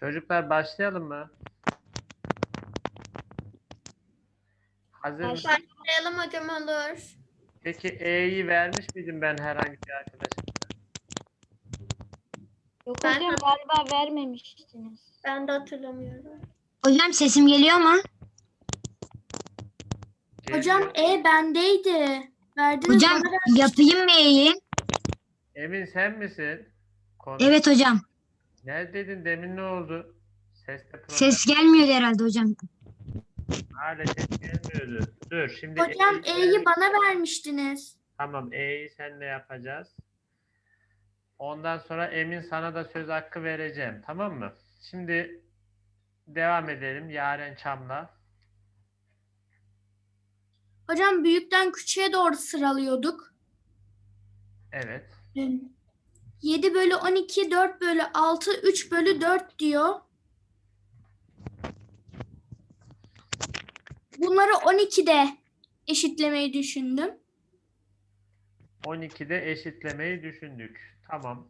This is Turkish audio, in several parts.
Çocuklar başlayalım mı? Hazır mısın? Başlayalım hocam olur. Peki E'yi vermiş miydim ben herhangi bir arkadaşım? Yok Ben- hocam galiba vermemiştiniz. Ben de hatırlamıyorum. Hocam sesim geliyor mu? Hocam E bendeydi. Verdiniz Hocam bana yapayım mı E'yi? Emin sen misin? Konuş. Evet hocam. Neredeydin? Demin ne oldu? Problem. Ses gelmiyor herhalde hocam. Hala ses gelmiyordu. Dur şimdi Hocam E'yi bana vermiştiniz. Tamam E'yi senle yapacağız. Ondan sonra Emin sana da söz hakkı vereceğim. Tamam mı? Şimdi devam edelim Yaren Çam'la. Hocam büyükten küçüğe doğru sıralıyorduk. Evet. 7 bölü 12, 4 bölü 6, 3 bölü 4 diyor. Bunları 12'de eşitlemeyi düşündüm. 12'de eşitlemeyi düşündük. Tamam.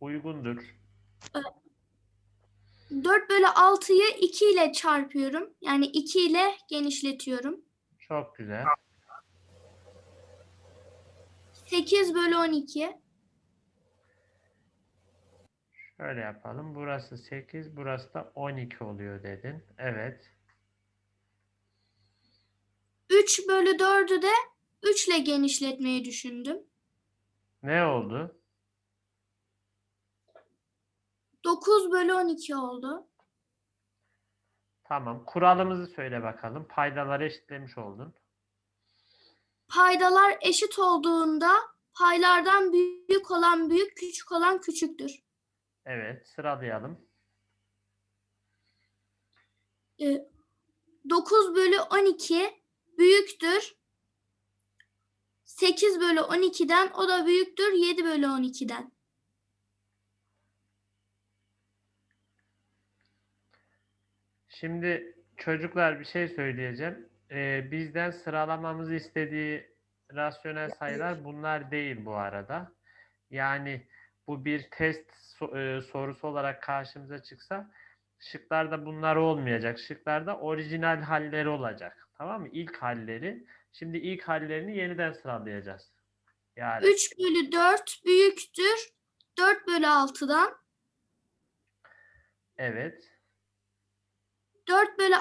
Uygundur. 4 bölü 6'yı 2 ile çarpıyorum. Yani 2 ile genişletiyorum. Çok güzel. 8 bölü 12. Şöyle yapalım. Burası 8, burası da 12 oluyor dedin. Evet. 3 bölü 4'ü de 3 ile genişletmeyi düşündüm. Ne oldu? 9 bölü 12 oldu. Tamam. Kuralımızı söyle bakalım. Paydaları eşitlemiş oldun. Paydalar eşit olduğunda paylardan büyük olan büyük, küçük olan küçüktür. Evet. Sıralayalım. Ee, 9 bölü 12 büyüktür. 8 bölü 12'den o da büyüktür 7 bölü 12'den. Şimdi çocuklar bir şey söyleyeceğim. Ee, bizden sıralamamızı istediği rasyonel sayılar bunlar değil bu arada. Yani bu bir test e, sorusu olarak karşımıza çıksa şıklarda bunlar olmayacak. Şıklarda orijinal halleri olacak. Tamam mı? İlk halleri. Şimdi ilk hallerini yeniden sıralayacağız. Yani 3 bölü 4 büyüktür 4 bölü 6'dan. evet. 4 bölü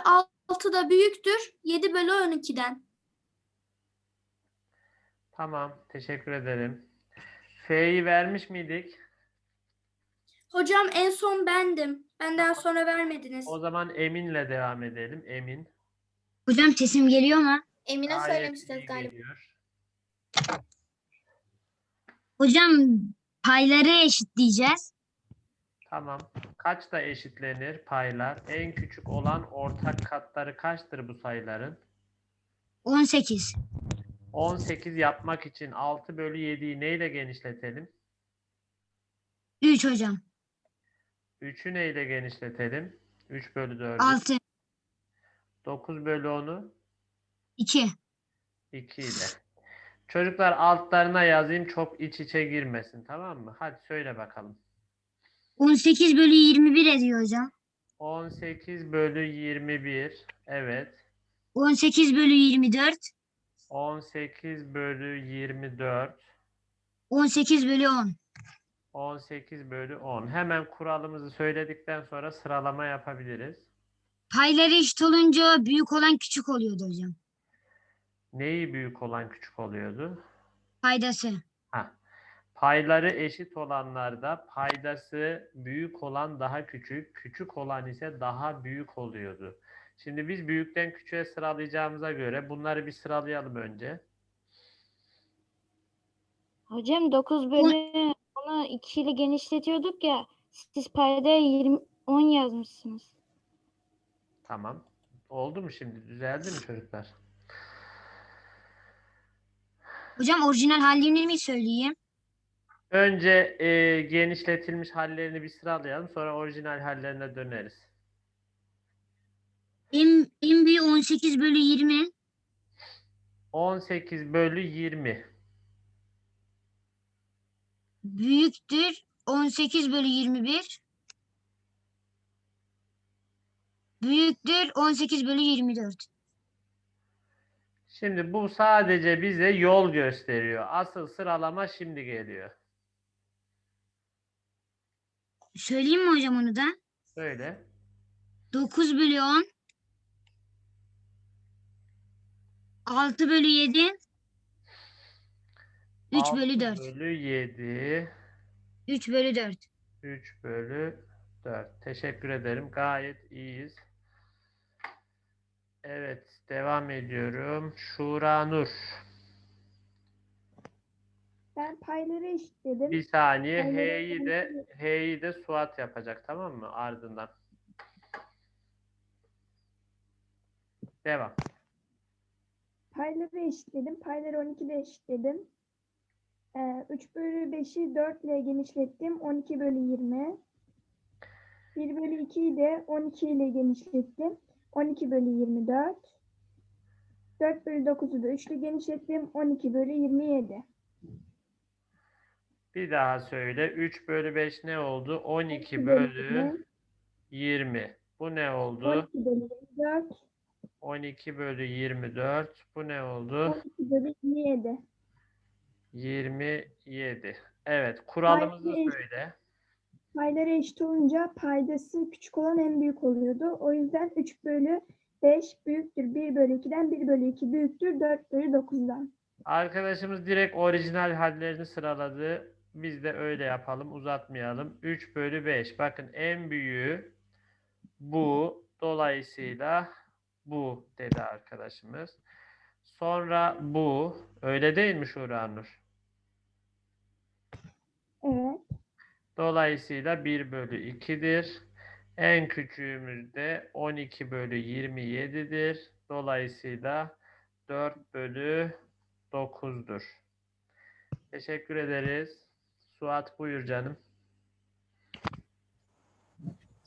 6 da büyüktür 7 bölü 12'den. Tamam. Teşekkür ederim. F'yi vermiş miydik? Hocam en son bendim. Benden sonra vermediniz. O zaman Emin'le devam edelim. Emin. Hocam sesim geliyor mu? Emine Gayet söylemiştiniz galiba. geliyor. Hocam payları eşitleyeceğiz. Tamam. Kaçta eşitlenir paylar? En küçük olan ortak katları kaçtır bu sayıların? 18. 18 yapmak için 6 bölü 7'yi neyle genişletelim? 3 hocam. 3'ü neyle genişletelim? 3 bölü 4'ü. 6. 9 bölü 10'u 2. 2 ile. Çocuklar altlarına yazayım çok iç içe girmesin tamam mı? Hadi söyle bakalım. 18 bölü 21 ediyor hocam. 18 bölü 21. Evet. 18 bölü 24. 18 bölü 24. 18 bölü 10. 18 bölü 10. Hemen kuralımızı söyledikten sonra sıralama yapabiliriz. Payları eşit olunca büyük olan küçük oluyordu hocam. Neyi büyük olan küçük oluyordu? Paydası. Ha. Payları eşit olanlarda paydası büyük olan daha küçük, küçük olan ise daha büyük oluyordu. Şimdi biz büyükten küçüğe sıralayacağımıza göre bunları bir sıralayalım önce. Hocam 9 bölü onu 2 ile genişletiyorduk ya. Siz payda 20 10 yazmışsınız. Tamam. Oldu mu şimdi? Düzeldi mi çocuklar? Hocam orijinal hallerini mi söyleyeyim? Önce e, genişletilmiş hallerini bir sıralayalım. Sonra orijinal hallerine döneriz. En, en büyüğü 18 bölü 20. 18 bölü 20. Büyüktür 18 bölü 21. büyüktür 18 bölü 24. Şimdi bu sadece bize yol gösteriyor. Asıl sıralama şimdi geliyor. Söyleyeyim mi hocam onu da? Söyle. 9 bölü 10. 6 bölü 7. 3 bölü 6 4. bölü 7. 3 bölü 4. 3 bölü 4. Teşekkür ederim. Gayet iyiyiz. Evet. Devam ediyorum. Şura Nur. Ben payları eşitledim. Bir saniye. Payları H'yi de. H'yi de Suat yapacak. Tamam mı? Ardından. Devam. Payları eşitledim. Payları 12 ile eşitledim. Ee, 3 bölü 5'i 4 ile genişlettim. 12 bölü 20. 1 bölü 2'yi de 12 ile genişlettim. 12 bölü 24. 4 bölü 9'u da 3 ile genişlettim. 12 bölü 27. Bir daha söyle. 3 bölü 5 ne oldu? 12 12 bölü 20. Bu ne oldu? 12 bölü 24. 12 bölü 24. Bu ne oldu? 12 bölü 27. 27. Evet. Kuralımızı Payda- söyle. Payları eşit olunca paydası küçük olan en büyük oluyordu. O yüzden 3 bölü 5 büyüktür 1 bölü 2'den 1 bölü 2 büyüktür 4 bölü 9'dan. Arkadaşımız direkt orijinal hallerini sıraladı. Biz de öyle yapalım. Uzatmayalım. 3 bölü 5. Bakın en büyüğü bu. Dolayısıyla bu dedi arkadaşımız. Sonra bu. Öyle değil mi Şura Nur? Evet. Dolayısıyla 1 bölü 2'dir. En küçüğümüz de 12 bölü 27'dir. Dolayısıyla 4 bölü 9'dur. Teşekkür ederiz. Suat buyur canım.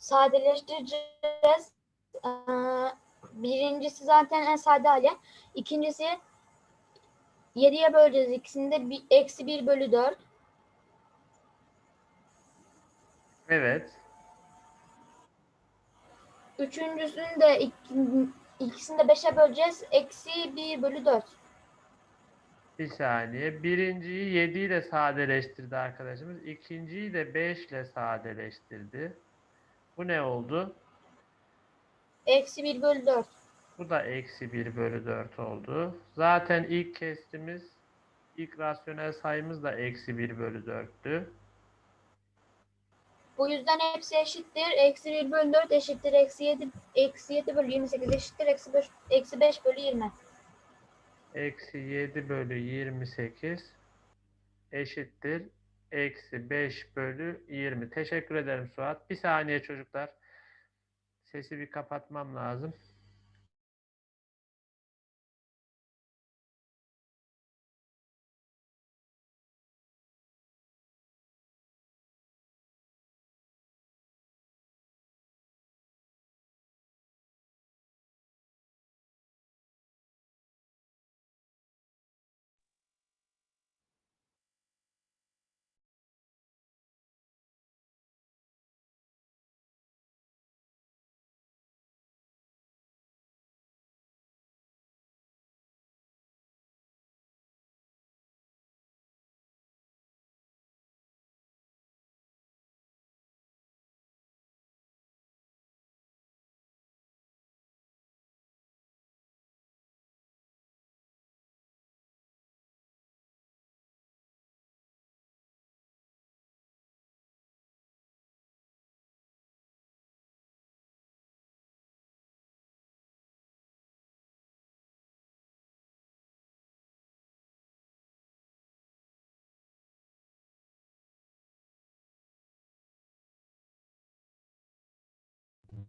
sadeleştireceğiz. Ee, birincisi zaten en sade hali. İkincisi 7'ye böleceğiz. İkisinde bir, eksi 1 bölü 4. Evet. Üçüncüsünü de ik- ikisini de 5'e böleceğiz. Eksi 1 bölü 4. Bir saniye. Birinciyi 7 ile sadeleştirdi arkadaşımız. İkinciyi de 5 ile sadeleştirdi. Bu ne oldu? Eksi 1 bölü 4. Bu da eksi 1 bölü 4 oldu. Zaten ilk kestimiz, ilk rasyonel sayımız da eksi 1 bölü 4'tü. Bu yüzden hepsi eşittir. Eksi 1 bölü 4 eşittir. Eksi 7, eksi 7 bölü 28 eşittir. Eksi 5, eksi 5 bölü 20. Eksi 7 bölü 28 eşittir. Eksi 5 bölü 20. Teşekkür ederim Suat. Bir saniye çocuklar. Sesi bir kapatmam lazım.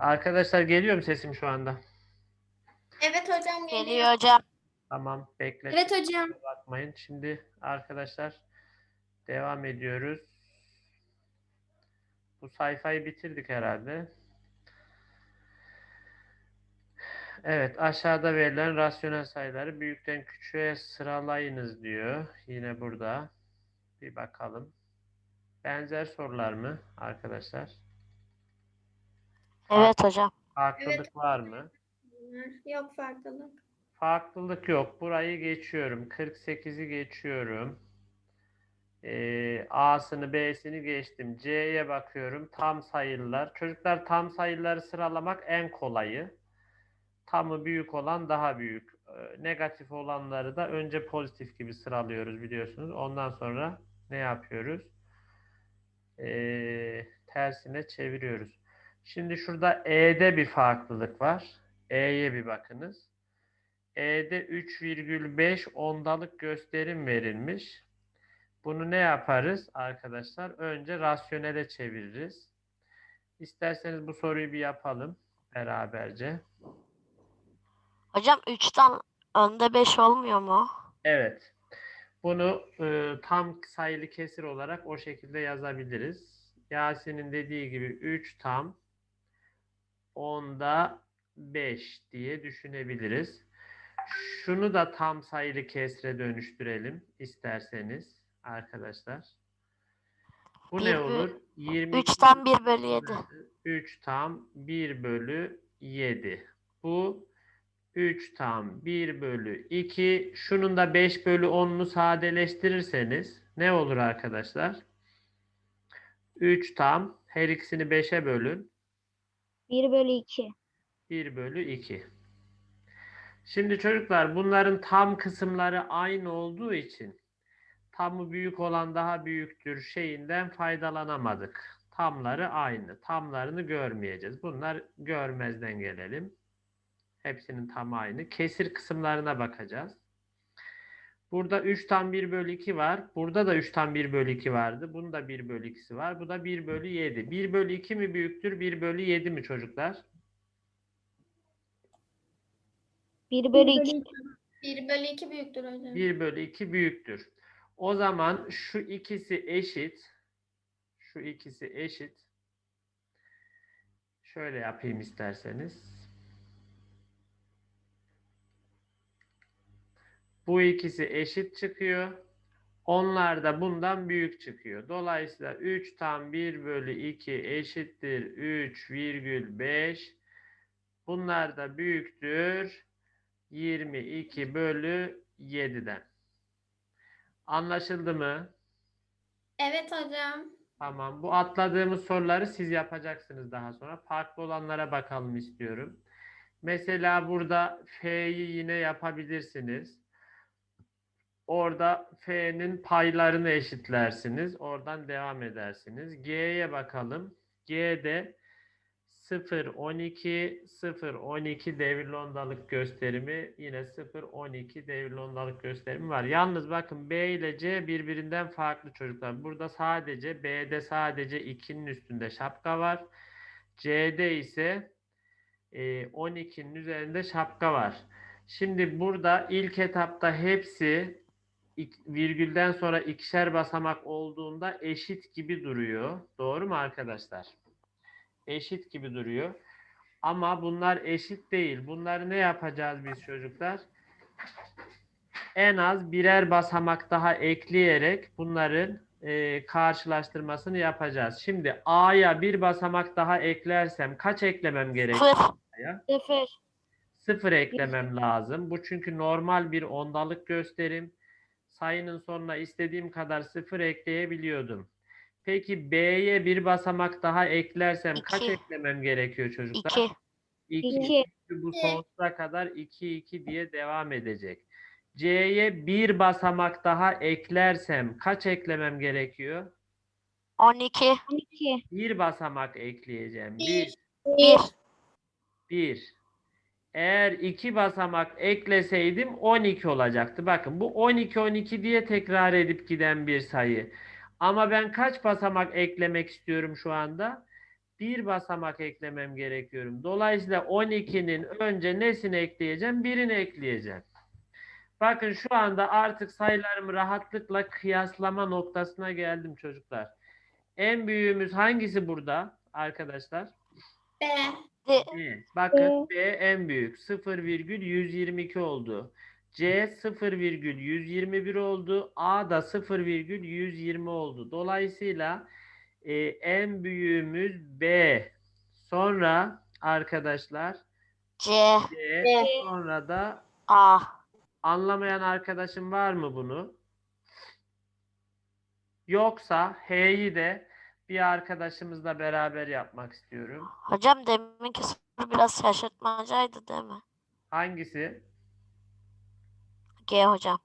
Arkadaşlar geliyor mu sesim şu anda? Evet hocam Geliyor hocam. Tamam bekle. Evet hocam. bakmayın. Şimdi arkadaşlar devam ediyoruz. Bu sayfayı bitirdik herhalde. Evet, aşağıda verilen rasyonel sayıları büyükten küçüğe sıralayınız diyor. Yine burada. Bir bakalım. Benzer sorular mı arkadaşlar? Evet hocam. Farklılık var mı? Yok farklılık. Farklılık yok. Burayı geçiyorum. 48'i geçiyorum. Ee, A'sını B'sini geçtim. C'ye bakıyorum. Tam sayılar. Çocuklar tam sayıları sıralamak en kolayı. Tamı büyük olan daha büyük. Ee, negatif olanları da önce pozitif gibi sıralıyoruz biliyorsunuz. Ondan sonra ne yapıyoruz? Ee, tersine çeviriyoruz. Şimdi şurada E'de bir farklılık var. E'ye bir bakınız. E'de 3,5 ondalık gösterim verilmiş. Bunu ne yaparız arkadaşlar? Önce rasyonele çeviririz. İsterseniz bu soruyu bir yapalım beraberce. Hocam 3'ten önde 5 olmuyor mu? Evet. Bunu e, tam sayılı kesir olarak o şekilde yazabiliriz. Yasin'in dediği gibi 3 tam onda 5 diye düşünebiliriz. Şunu da tam sayılı kesre dönüştürelim isterseniz arkadaşlar. Bu Bir ne olur? 20 3'ten 1 bölü 7. 3 tam 1 bölü 7. Bu 3 tam 1 bölü 2. Şunun da 5 bölü 10'unu sadeleştirirseniz ne olur arkadaşlar? 3 tam her ikisini 5'e bölün. 1 bölü 2. 1 bölü 2. Şimdi çocuklar bunların tam kısımları aynı olduğu için tamı büyük olan daha büyüktür şeyinden faydalanamadık. Tamları aynı. Tamlarını görmeyeceğiz. Bunlar görmezden gelelim. Hepsinin tamı aynı. Kesir kısımlarına bakacağız. Burada 3 tam 1 bölü 2 var. Burada da 3 tam 1 bölü 2 vardı. Bunun da 1 bölü 2'si var. Bu da 1 bölü 7. 1 bölü 2 mi büyüktür? 1 bölü 7 mi çocuklar? 1 bölü 2. 1 bölü 2 büyüktür hocam. 1 bölü 2 büyüktür. O zaman şu ikisi eşit. Şu ikisi eşit. Şöyle yapayım isterseniz. Bu ikisi eşit çıkıyor. Onlar da bundan büyük çıkıyor. Dolayısıyla 3 tam 1 bölü 2 eşittir 3,5. Bunlar da büyüktür 22 bölü 7'den. Anlaşıldı mı? Evet hocam. Tamam. Bu atladığımız soruları siz yapacaksınız daha sonra. Farklı olanlara bakalım istiyorum. Mesela burada F'yi yine yapabilirsiniz. Orada F'nin paylarını eşitlersiniz. Oradan devam edersiniz. G'ye bakalım. G'de 0, 12, 0, 12 devirli ondalık gösterimi yine 0, 12 devirli ondalık gösterimi var. Yalnız bakın B ile C birbirinden farklı çocuklar. Burada sadece B'de sadece 2'nin üstünde şapka var. C'de ise e, 12'nin üzerinde şapka var. Şimdi burada ilk etapta hepsi virgülden sonra ikişer basamak olduğunda eşit gibi duruyor. Doğru mu arkadaşlar? Eşit gibi duruyor. Ama bunlar eşit değil. Bunları ne yapacağız biz çocuklar? En az birer basamak daha ekleyerek bunların e, karşılaştırmasını yapacağız. Şimdi A'ya bir basamak daha eklersem kaç eklemem gerekiyor? 0. A'ya? 0. Sıfır eklemem lazım. Bu çünkü normal bir ondalık gösterim. Sayının sonuna istediğim kadar sıfır ekleyebiliyordum. Peki B'ye bir basamak daha eklersem kaç İki. eklemem gerekiyor çocuklar? 2. 2. 2. Bu sonsuza kadar 2 2 diye devam edecek. C'ye bir basamak daha eklersem kaç eklemem gerekiyor? 12. 12. Bir basamak ekleyeceğim. Bir. 1. 1. Eğer iki basamak ekleseydim 12 olacaktı. Bakın bu 12 12 diye tekrar edip giden bir sayı. Ama ben kaç basamak eklemek istiyorum şu anda? bir basamak eklemem gerekiyorum. Dolayısıyla 12'nin önce nesini ekleyeceğim? Birini ekleyeceğim. Bakın şu anda artık sayılarımı rahatlıkla kıyaslama noktasına geldim çocuklar. En büyüğümüz hangisi burada arkadaşlar? B. B. Bakın B en büyük. 0,122 oldu. C 0,121 oldu. A da 0,120 oldu. Dolayısıyla e, en büyüğümüz B. Sonra arkadaşlar C, C. C. Sonra da A. anlamayan arkadaşım var mı bunu? Yoksa H'yi de bir arkadaşımızla beraber yapmak istiyorum. Hocam deminki soru biraz şaşırtmacaydı değil mi? Hangisi? G hocam.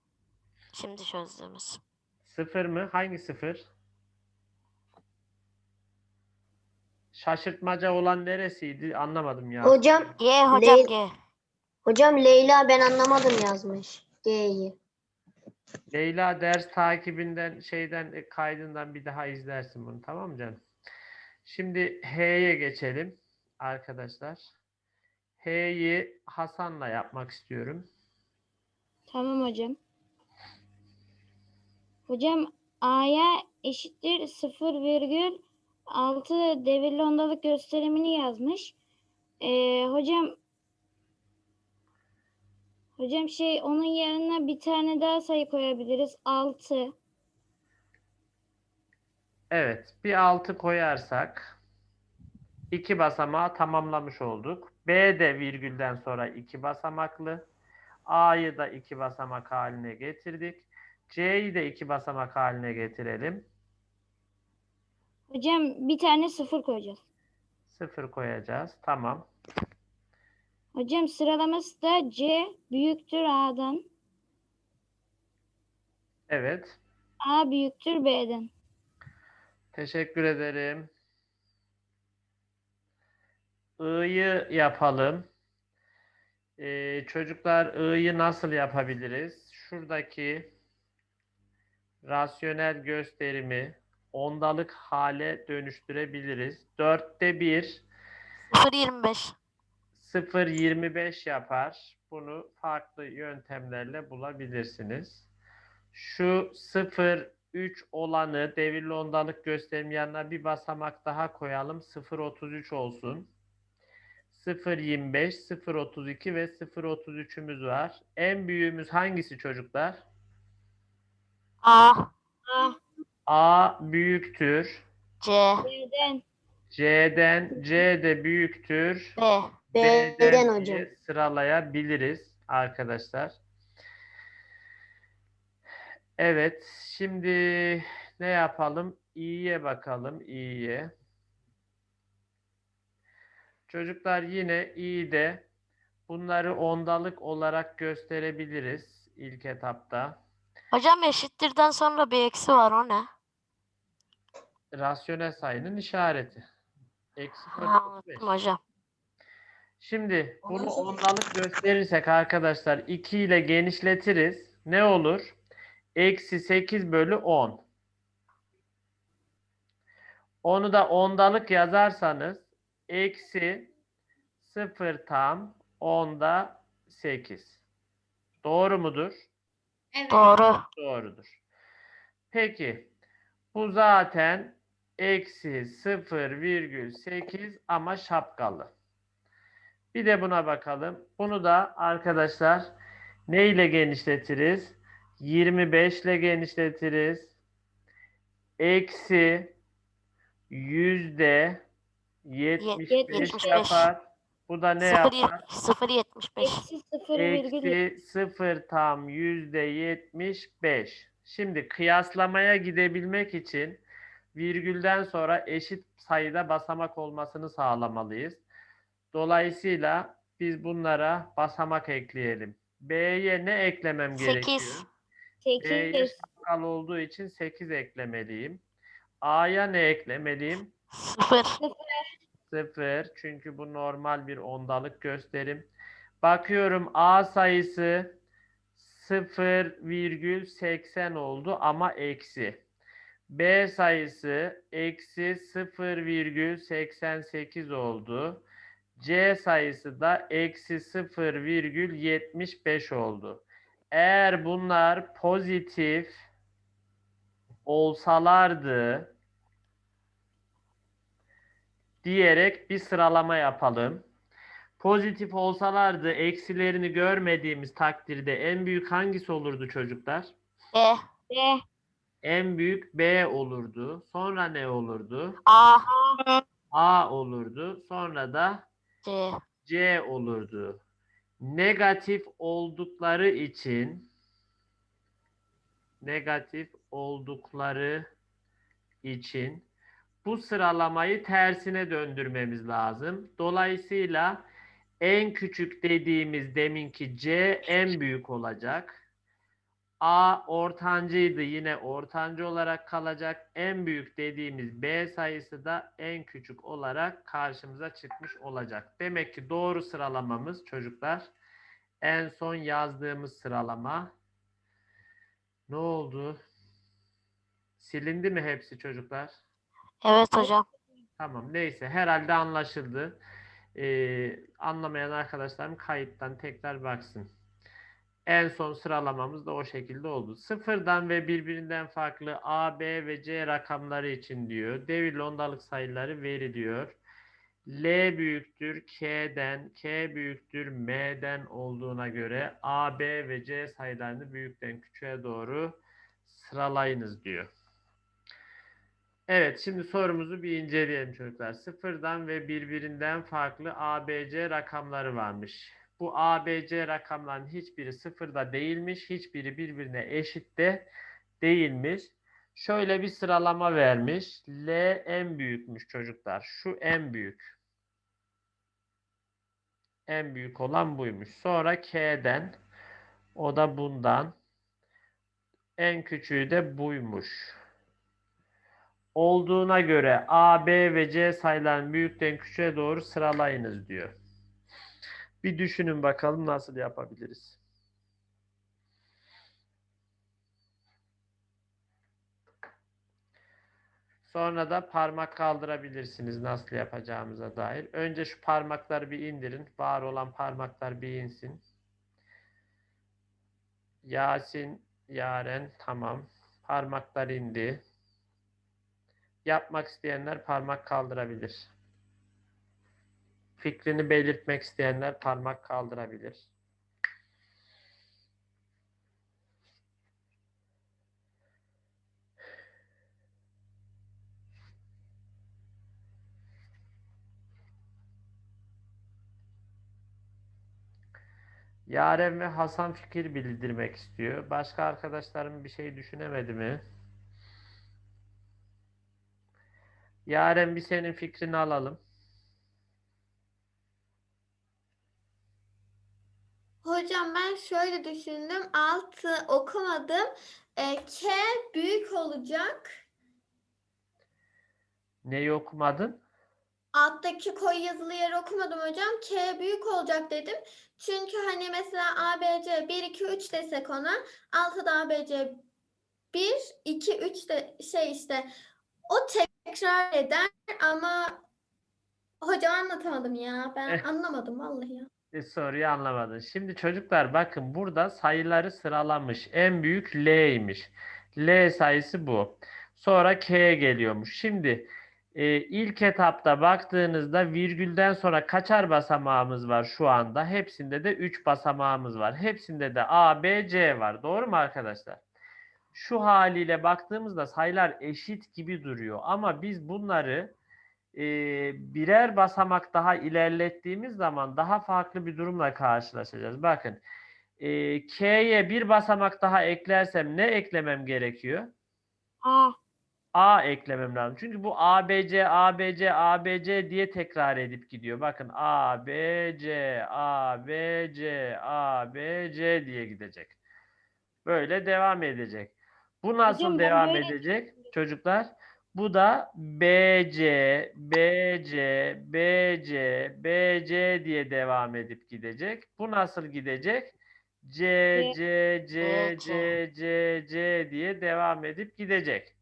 Şimdi çözdüğümüz. Sıfır mı? Hangi sıfır? Şaşırtmaca olan neresiydi? Anlamadım ya. Hocam, G hocam Leyla- G. hocam Leyla ben anlamadım yazmış. G'yi. Leyla ders takibinden şeyden e, kaydından bir daha izlersin bunu tamam mı canım? Şimdi H'ye geçelim arkadaşlar. H'yi Hasan'la yapmak istiyorum. Tamam hocam. Hocam A'ya eşittir 0,6 devirli ondalık gösterimini yazmış. Ee, hocam Hocam şey onun yerine bir tane daha sayı koyabiliriz. 6. Evet, bir 6 koyarsak iki basamağı tamamlamış olduk. B de virgülden sonra iki basamaklı. A'yı da iki basamak haline getirdik. C'yi de iki basamak haline getirelim. Hocam bir tane 0 koyacağız. Sıfır koyacağız. Tamam. Hocam sıralaması da C büyüktür A'dan. Evet. A büyüktür B'den. Teşekkür ederim. I'yı yapalım. Ee, çocuklar I'yı nasıl yapabiliriz? Şuradaki rasyonel gösterimi ondalık hale dönüştürebiliriz. Dörtte bir 0.25. 0.25 yapar. Bunu farklı yöntemlerle bulabilirsiniz. Şu 0.3 olanı devirli ondalık gösterim yanına bir basamak daha koyalım. 0.33 olsun. 0.25, 0.32 ve 0.33'ümüz var. En büyüğümüz hangisi çocuklar? A. A A büyüktür. C. B'den. C'den C de büyüktür. B. B'den B'den hocam. sıralayabiliriz arkadaşlar. Evet, şimdi ne yapalım? İ'ye bakalım, İ'ye. Çocuklar yine İ'de bunları ondalık olarak gösterebiliriz ilk etapta. Hocam eşittirden sonra bir eksi var o ne? Rasyonel sayının işareti. Eksi Ha, 4.5. unuttum hocam. Şimdi bunu ondalık gösterirsek arkadaşlar 2 ile genişletiriz. Ne olur? Eksi 8 bölü 10. Onu da ondalık yazarsanız eksi 0 tam onda 8. Doğru mudur? Evet. Doğru. Doğrudur. Peki bu zaten eksi 0,8 ama şapkalı. Bir de buna bakalım. Bunu da arkadaşlar ne ile genişletiriz? 25 ile genişletiriz. Eksi yüzde 75 75. yapar. Bu da ne 0, yapar? 0.75. Eksi 0,7. Eksi 0 tam yüzde 75. Şimdi kıyaslamaya gidebilmek için virgülden sonra eşit sayıda basamak olmasını sağlamalıyız. Dolayısıyla biz bunlara basamak ekleyelim. B'ye ne eklemem Sekiz. gerekiyor? B'ye 8. şapkal olduğu için 8 eklemeliyim. A'ya ne eklemeliyim? 0. 0 çünkü bu normal bir ondalık gösterim. Bakıyorum A sayısı 0,80 oldu ama eksi. B sayısı eksi 0,88 oldu. C sayısı da eksi 0,75 oldu. Eğer bunlar pozitif olsalardı diyerek bir sıralama yapalım. Pozitif olsalardı eksilerini görmediğimiz takdirde en büyük hangisi olurdu çocuklar? B, B. En büyük B olurdu. Sonra ne olurdu? A, A olurdu. Sonra da C, olurdu. Negatif oldukları için negatif oldukları için bu sıralamayı tersine döndürmemiz lazım. Dolayısıyla en küçük dediğimiz deminki C en büyük olacak. A ortancıydı yine ortancı olarak kalacak. En büyük dediğimiz B sayısı da en küçük olarak karşımıza çıkmış olacak. Demek ki doğru sıralamamız çocuklar en son yazdığımız sıralama. Ne oldu? Silindi mi hepsi çocuklar? evet hocam. Tamam neyse herhalde anlaşıldı. Ee, anlamayan arkadaşlarım kayıttan tekrar baksın. En son sıralamamız da o şekilde oldu. Sıfırdan ve birbirinden farklı A, B ve C rakamları için diyor. Devir ondalık sayıları veriliyor. L büyüktür K'den, K büyüktür M'den olduğuna göre A, B ve C sayılarını büyükten küçüğe doğru sıralayınız diyor. Evet, şimdi sorumuzu bir inceleyelim çocuklar. Sıfırdan ve birbirinden farklı ABC rakamları varmış. Bu ABC rakamların hiçbiri sıfırda değilmiş, hiçbiri birbirine eşit de değilmiş. Şöyle bir sıralama vermiş. L en büyükmüş çocuklar. Şu en büyük. En büyük olan buymuş. Sonra K'den, o da bundan. En küçüğü de buymuş olduğuna göre A, B ve C sayılarını büyükten küçüğe doğru sıralayınız diyor. Bir düşünün bakalım nasıl yapabiliriz. Sonra da parmak kaldırabilirsiniz nasıl yapacağımıza dair. Önce şu parmakları bir indirin. Var olan parmaklar bir insin. Yasin, Yaren tamam. Parmaklar indi. Yapmak isteyenler parmak kaldırabilir. Fikrini belirtmek isteyenler parmak kaldırabilir. Yaren ve Hasan fikir bildirmek istiyor. Başka arkadaşlarım bir şey düşünemedi mi? Yaren bir senin fikrini alalım. Hocam ben şöyle düşündüm. Altı okumadım. E, K büyük olacak. Neyi okumadın? Alttaki koyu yazılı yeri okumadım hocam. K büyük olacak dedim. Çünkü hani mesela ABC 1, 2, 3 desek ona. Altıda ABC 1, 2, 3 de şey işte o tekrar eder ama hocam anlatamadım ya. Ben Eh. anlamadım vallahi ya. E, soruyu anlamadın. Şimdi çocuklar bakın burada sayıları sıralamış. En büyük L'ymiş. L sayısı bu. Sonra K geliyormuş. Şimdi e, ilk etapta baktığınızda virgülden sonra kaçar basamağımız var şu anda? Hepsinde de 3 basamağımız var. Hepsinde de A, B, C var. Doğru mu arkadaşlar? Şu haliyle baktığımızda sayılar eşit gibi duruyor. Ama biz bunları e, birer basamak daha ilerlettiğimiz zaman daha farklı bir durumla karşılaşacağız. Bakın e, K'ye bir basamak daha eklersem ne eklemem gerekiyor? A. A eklemem lazım. Çünkü bu ABC, ABC, ABC diye tekrar edip gidiyor. Bakın ABC, ABC, ABC diye gidecek. Böyle devam edecek. Bu nasıl Hocam devam edecek çocuklar? Bu da BC, BC, BC, BC diye devam edip gidecek. Bu nasıl gidecek? C, C, C, C, C, C diye devam edip gidecek.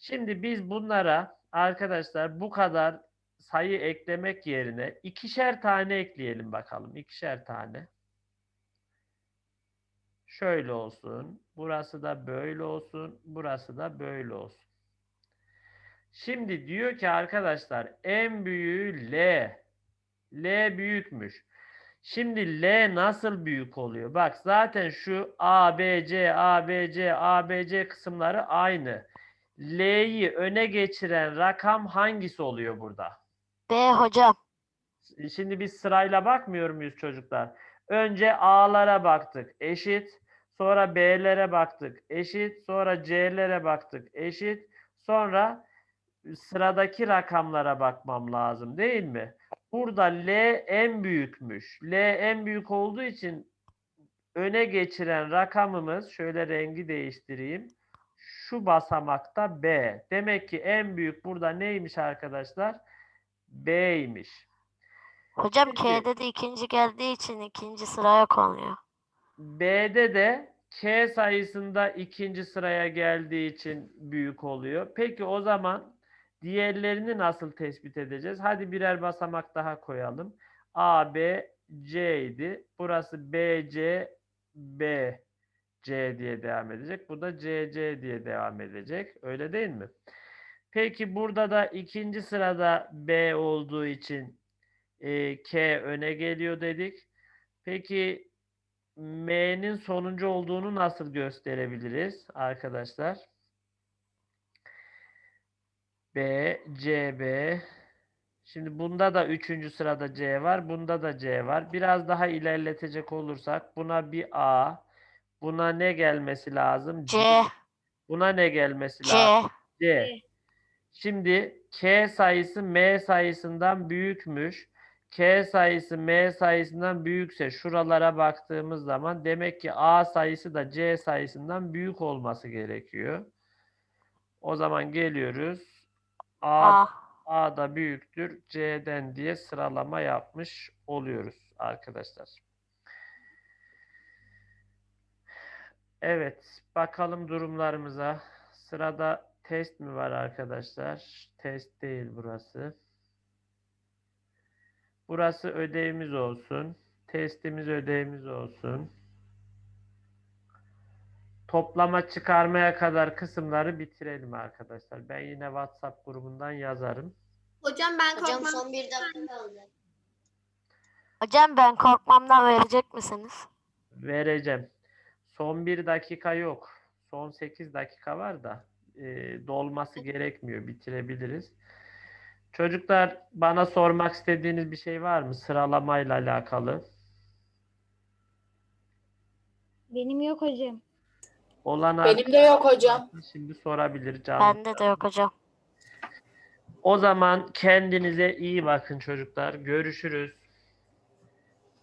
Şimdi biz bunlara arkadaşlar bu kadar sayı eklemek yerine ikişer tane ekleyelim bakalım. İkişer tane. Şöyle olsun. Burası da böyle olsun. Burası da böyle olsun. Şimdi diyor ki arkadaşlar en büyüğü L. L büyükmüş. Şimdi L nasıl büyük oluyor? Bak zaten şu A, B, C, A, B, C, A, B, C kısımları aynı. L'yi öne geçiren rakam hangisi oluyor burada? B hocam. Şimdi biz sırayla bakmıyor muyuz çocuklar? Önce A'lara baktık. Eşit. Sonra B'lere baktık. Eşit. Sonra C'lere baktık. Eşit. Sonra sıradaki rakamlara bakmam lazım değil mi? Burada L en büyükmüş. L en büyük olduğu için öne geçiren rakamımız şöyle rengi değiştireyim. Şu basamakta B. Demek ki en büyük burada neymiş arkadaşlar? B'ymiş. Hocam. K'de de ikinci geldiği için ikinci sıraya konuyor. B'de de K sayısında ikinci sıraya geldiği için büyük oluyor. Peki o zaman diğerlerini nasıl tespit edeceğiz? Hadi birer basamak daha koyalım. A, B, C idi. Burası B, C, B, C diye devam edecek. Bu da C, C diye devam edecek. Öyle değil mi? Peki burada da ikinci sırada B olduğu için e, K öne geliyor dedik. Peki M'nin sonuncu olduğunu nasıl gösterebiliriz arkadaşlar? B, C, B. Şimdi bunda da üçüncü sırada C var. Bunda da C var. Biraz daha ilerletecek olursak buna bir A. Buna ne gelmesi lazım? C, Buna ne gelmesi lazım? C. C. Şimdi K sayısı M sayısından büyükmüş. K sayısı M sayısından büyükse şuralara baktığımız zaman demek ki A sayısı da C sayısından büyük olması gerekiyor. O zaman geliyoruz. A, A. A da büyüktür C'den diye sıralama yapmış oluyoruz arkadaşlar. Evet, bakalım durumlarımıza. Sırada test mi var arkadaşlar? Test değil burası. Burası ödevimiz olsun. Testimiz ödevimiz olsun. Toplama çıkarmaya kadar kısımları bitirelim arkadaşlar. Ben yine WhatsApp grubundan yazarım. Hocam ben Hocam korkmam. son bir dakika kaldı. Hocam ben korkmamdan verecek misiniz? Vereceğim. Son bir dakika yok. Son 8 dakika var da e, dolması gerekmiyor. Bitirebiliriz. Çocuklar bana sormak istediğiniz bir şey var mı? Sıralamayla alakalı. Benim yok hocam. Olan Benim de yok hocam. şimdi sorabilir canım. Bende de yok hocam. O zaman kendinize iyi bakın çocuklar. Görüşürüz.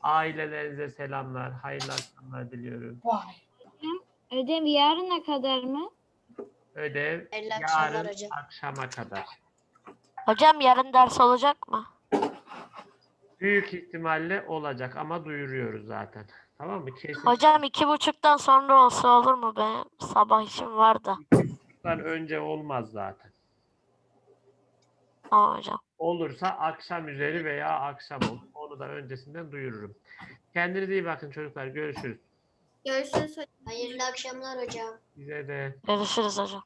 Ailelerinize selamlar. Hayırlı akşamlar diliyorum. Vay. Ödev yarına kadar mı? Ödev Hayırlı akşamlar yarın hocam. akşama kadar. Hocam yarın ders olacak mı? Büyük ihtimalle olacak ama duyuruyoruz zaten. Tamam mı? Kesin Hocam iki buçuktan sonra olsa olur mu? Benim sabah işim var da. çocuklar önce olmaz zaten. Tamam hocam. Olursa akşam üzeri veya akşam olur. Onu da öncesinden duyururum. Kendinize iyi bakın çocuklar. Görüşürüz. Görüşürüz hocam. Hayırlı akşamlar hocam. Size de. Görüşürüz hocam.